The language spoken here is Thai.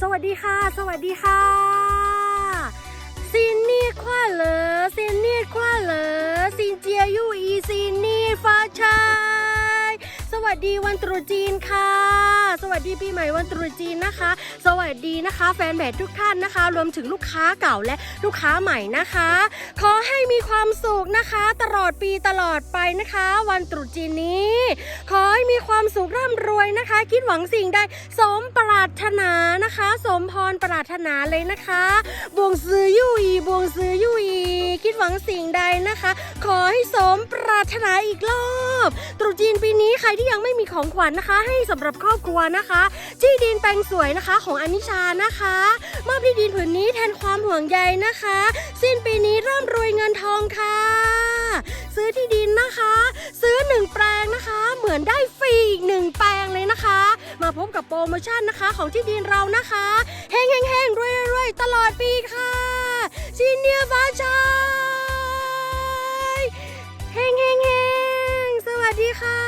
สวัสดีค่ะ สวัสดีค่ะซินนี่คว้าเหลอซินนี่คว้าเหลอซินเจียยูอีซินนี่ฟ้าชายสวัสดีวันตรุษจีนค่ะ สวัสดีปีใหม่วันตรุษจีนนะคะ สวัสดีนะคะ แฟนแบดทุกท่านนะคะ รวมถึงลูกค้าเก่าและลูกค้าใหม่นะคะ ขอให้มีความสุขนะคะ ตลอดปีตลอดไปนะคะ วันตรุษจีนนี้ ขอ มีความสุขร่ำรวยนะคะ คิดหวังสิ่งใดสมปรารถนานะคะ สมพรปรารถนาเลยนะคะบวงซื้อยุยบวงซื้อยุยคิดหวังสิ่งใดนะคะ ขอให้สมปรารถนาอีกรอบตรุษจีนปีนี้ใครที่ยังไม่มีของขวัญนะคะ ให้สำหรับครอบครัวนะคะที่ดินแปลงสวยนะคะของอนิชานะคะมอบที่ดินผืนนี้แทนความห่วงใยนะคะ สิ้นปีนี้ร่ำรวยเงินทองค่ะ ได้ฟรีอีกหนึ่งแปลงเลยนะคะ มาพบกับโปรโมชั่นนะคะของที่ดินเรานะคะเฮงเฮงเฮงรวยรวยตลอดปีค่ะซีเนียบ้าชายเฮงเฮงเฮงสวัสดีค่ะ